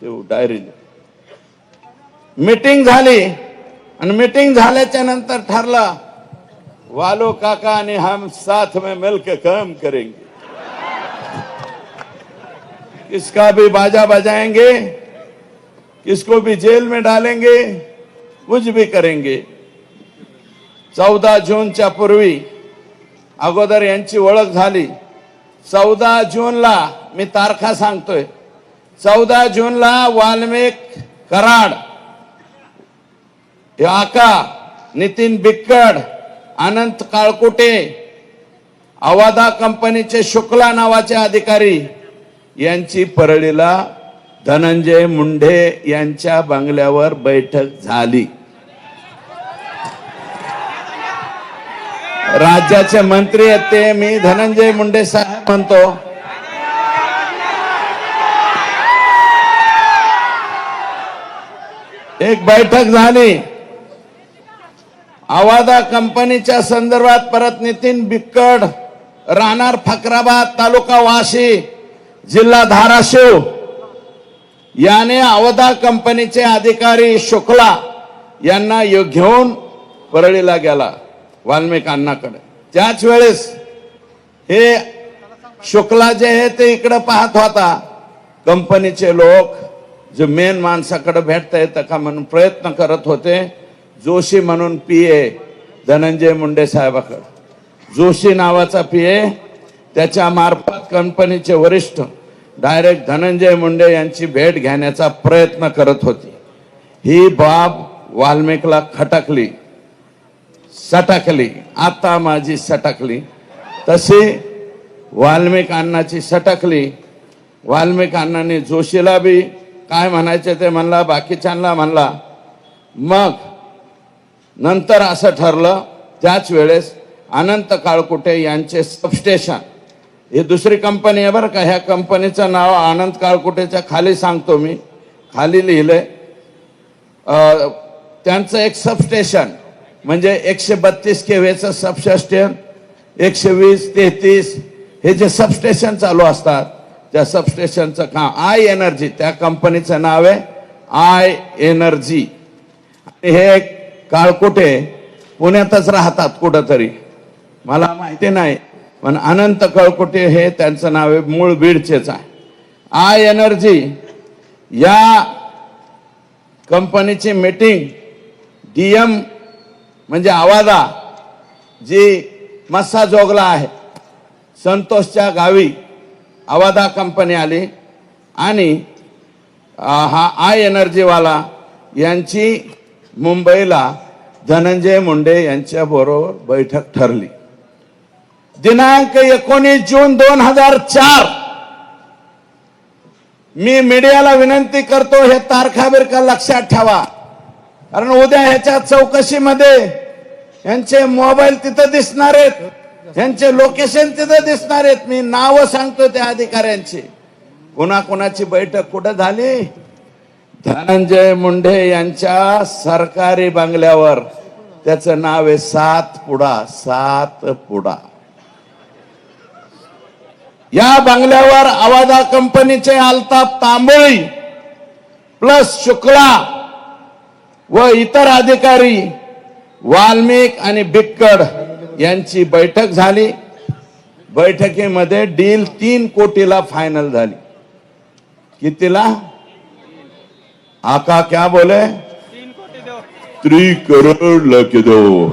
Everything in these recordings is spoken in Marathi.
देऊ डायरी मीटिंग झाली आणि मीटिंग झाल्याच्यानंतर ठरलं वालो काका आणि हम साथ में मिलकर काम करेंगे. किसका भी बाजा बजाएंगे किसको भी जेल में डालेंगे कुछ भी करेंगे. चौदा जूनच्या पूर्वी अगोदर यांची ओळख झाली. चौदा जूनला मी तारखा सांगतोय. चौदा जूनला वाल्मिक कराड आका नितीन बिक्कड अनंत काळकुटे अवादा कंपनीचे शुक्ला नावाचे अधिकारी यांची परळीला धनंजय मुंडे यांच्या बंगल्यावर बैठक झाली. राज्याचे मंत्री आहेत ते मी धनंजय मुंडे साहेब म्हणतो. एक बैठक झाली. आवादा कंपनीच्या संदर्भात परत नितीन बिक्कड राहणार फकराबाद तालुका वाशी जिल्हा धाराशिव. याने अवधा कंपनीचे अधिकारी शुक्ला यांना घेऊन परळीला गेला वाल्मिकांनाकडे. त्याच वेळेस हे शुक्ला जे आहे ते इकडे पाहत होता कंपनीचे लोक. जे मेन माणसाकडे भेटता येतं का म्हणून प्रयत्न करत होते. जोशी म्हणून पी ए धनंजय मुंडे साहेबाकडे. जोशी नावाचा पी ए त्याच्या मार्फत कंपनीचे वरिष्ठ डायरेक्ट धनंजय मुंडे यांची भेट घेण्याचा प्रयत्न करत होती. ही बाब वाल्मिकला खटकली सटकली आता माझी सटकली. तशी वाल्मिक अण्णाची सटकली. वाल्मिक अण्णांनी जोशीला बी काय म्हणायचे ते म्हणला बाकीच्यांना म्हणला. मग नंतर असं ठरलं त्याच वेळेस अनंत काळकुटे यांचे सबस्टेशन ही दुसरी कंपनी आहे बरं का ह्या कंपनीचं नाव आनंद काळकुटेच्या खाली सांगतो मी. खाली लिहिलंय त्यांचं एक सबस्टेशन म्हणजे एकशे बत्तीस के केव्हीचं सबस्टेशन एकशे वीस तेहतीस हे जे सबस्टेशन चालू असतात त्या सबस्टेशनचं काम आय एनर्जी त्या कंपनीचं नाव आहे आय एनर्जी हे काळकुटे पुण्यातच राहतात कुठंतरी. मला माहिती नाही पण अनंत कळकुटे हे त्यांचं नाव आहे मूळ बीडचेच आहे. आय एनर्जी या कंपनीची मीटिंग डीएम म्हणजे आवादा जी मस्सा जोगला आहे संतोषच्या गावी अवादा कंपनी आली आणि हा आय एनर्जीवाला यांची मुंबईला धनंजय मुंडे यांच्या बरोबर बैठक ठरली. दिनांक एकोणीस जून दोन हजार चार. मी मीडियाला विनंती करतो हे तारखा बिरखा लक्षात ठेवा. कारण उद्या ह्याच्या चौकशीमध्ये यांचे मोबाईल तिथं दिसणार आहेत. यांचे लोकेशन तिथं दिसणार आहेत. मी नावं सांगतो त्या अधिकाऱ्यांची. कोणाकोणाची बैठक कुठं झाली? धनंजय मुंडे यांच्या सरकारी बंगल्यावर. त्याचं नाव आहे सात पुडा सात पुडा. या बंगल्यावर आवाजा कंपनीचे अल्ताप तांबोळी प्लस शुक्ला व इतर अधिकारी वाल्मिक आणि बिक्कड यांची बैठक झाली. बैठकीमध्ये डील तीन कोटीला फायनल झाली. कितीला? आका क्या बोले? त्री करोड लख दो.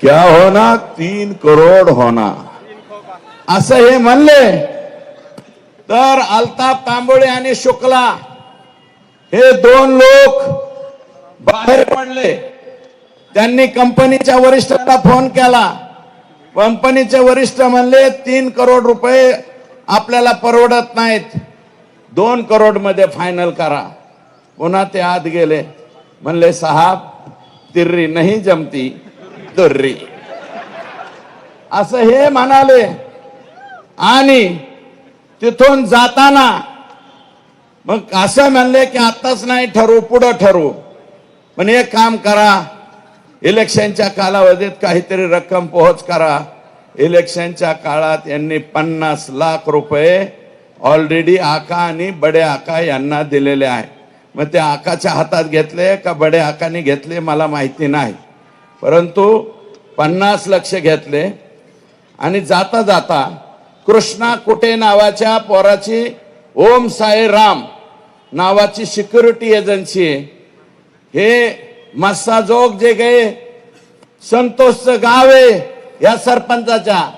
क्या होना? तीन करोड होना. असं हे म्हणले. तर अल्ताप तांबोळे आणि शुक्ला हे दोन लोक बाहेर पडले. त्यांनी कंपनीच्या वरिष्ठांना फोन केला. कंपनीचे वरिष्ठ म्हणले तीन करोड रुपये आपल्याला परवडत नाहीत. दोन करोडमध्ये फायनल करा. पुन्हा ते आत गेले. म्हणले साहेब तिर्री नाही जमती तुर्री असं हे म्हणाले. आणि तिथून जाताना मग असं म्हणले की आताच नाही ठरवू पुढं ठरवू. पण एक काम करा इलेक्शनच्या कालावधीत काहीतरी रक्कम पोहोच करा. इलेक्शनच्या काळात यांनी पन्नास लाख रुपये ऑलरेडी आका आणि बडे आका यांना दिलेले आहे. मग ते आकाच्या हातात घेतले का बडे आकाने घेतले मला माहिती नाही. परंतु पन्नास लक्ष घेतले आणि जाता जाता कृष्णा कुटे नावाच्या पोराची ओम साई राम नावाची सिक्युरिटी एजन्सी आहे. मस्सा मस्साजोग जे गे संतोषचं गाव आहे या सरपंचाच्या.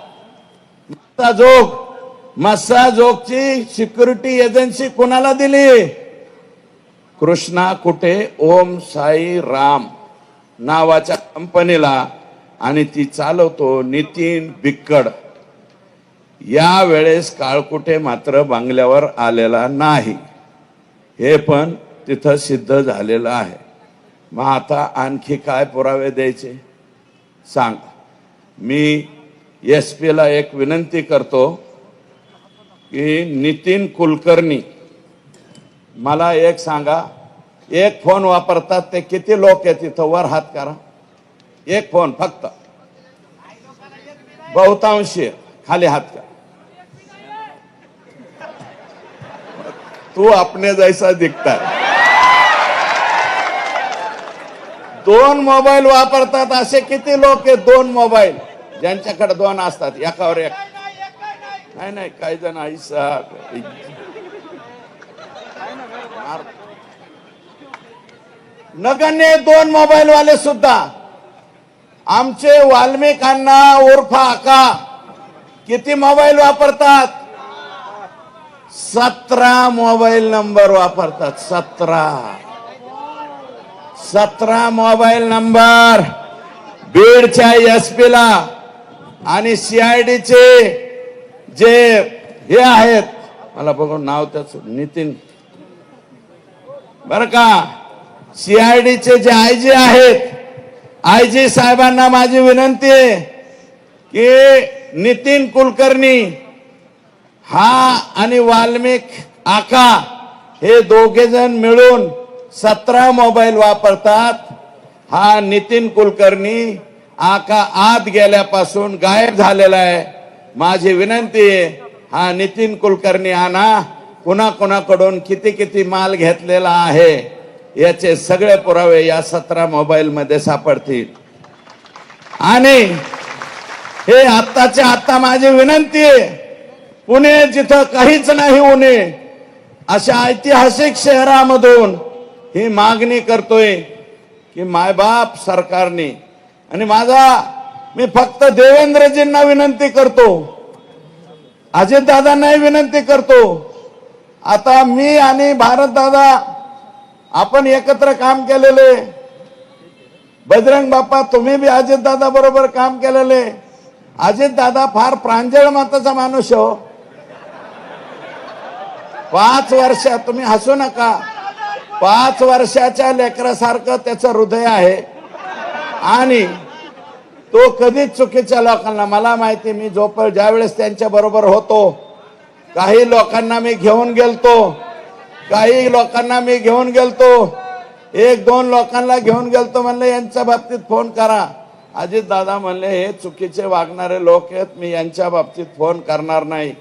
मस्साजोग मस्साजोगची सिक्युरिटी एजन्सी कोणाला दिली? कृष्णा कुठे? ओम साई राम नावाच्या कंपनीला आणि ती चालवतो नितीन बिक्कड. या वेळेस काळकुटे मात्र बांगल्यावर आलेला नाही. हे पण तिथं सिद्ध झालेलं आहे. मग आता आणखी काय पुरावे द्यायचे? सांग. मी एस पीला एक विनंती करतो की नितीन कुलकर्णी मला एक सांगा. एक फोन वापरतात ते किती लोक आहेत तिथं वर हात करा. एक फोन फक्त. बहुतांशी. खाली हात करा. तू आपने जैसा दिखता है. दोन मोबाईल वापरतात असे किती लोक आहेत? दोन मोबाईल. ज्यांच्याकडे दोन असतात एकावर एक. नाही नाही काही जण ऐसा नगण्य दोन मोबाईल वाले सुद्धा. आमचे वाल्मिकांना उर्फ आका किती मोबाईल वापरतात? सतरा मोबाईल नंबर वापरतात सतरा. सतरा मोबाईल नंबर बीडच्या एस पीला आणि सीआयडीचे जे हे आहेत मला बघून नाव त्याच नितीन. बर का? सीआयडीचे जे आय जी आहेत आय जी साहेबांना माझी विनंती आहे की नितीन कुलकर्णी हा आणि वाल्मिक आका हे दोघे जण मिळून सतरा मोबाईल वापरतात. हा नितीन कुलकर्णी आका आत गेल्यापासून गायब झालेला आहे. माझी विनंती आहे हा नितीन कुलकर्णी आणा. कुणा कुणाकडून किती किती माल घेतलेला आहे याचे सगळे पुरावे या सतरा मोबाईल मध्ये सापडतील. आणि हे आत्ताच्या आत्ता माझी विनंती आहे पुणे जिथं काहीच नाही उणे अशा ऐतिहासिक शहरामधून ही मागणी करतोय की मायबाप सरकारने. आणि माझा मी फक्त देवेंद्रजींना विनंती करतो. अजितदादांनाही विनंती करतो. आता मी आणि भारतदादा आपण एकत्र काम केलेले. बजरंग बाप्पा तुम्ही बी अजितदादा बरोबर काम केलेले. अजितदादा फार प्रांजळ मताचा माणूस हो. पाच वर्ष तुम्ही हसू नका. पाच वर्षाच्या लेकरासारखं त्याचं हृदय आहे. आणि तो कधीच चुकीच्या लोकांना मला माहिती मी जोप ज्यावेळेस त्यांच्या बरोबर होतो काही लोकांना मी घेऊन गेलतो काही लोकांना मी घेऊन गेलतो एक दोन लोकांना घेऊन गेलतो म्हणले यांच्या बाबतीत फोन करा. अजित दादा म्हणले हे चुकीचे वागणारे लोक आहेत मी यांच्या बाबतीत फोन करणार नाही.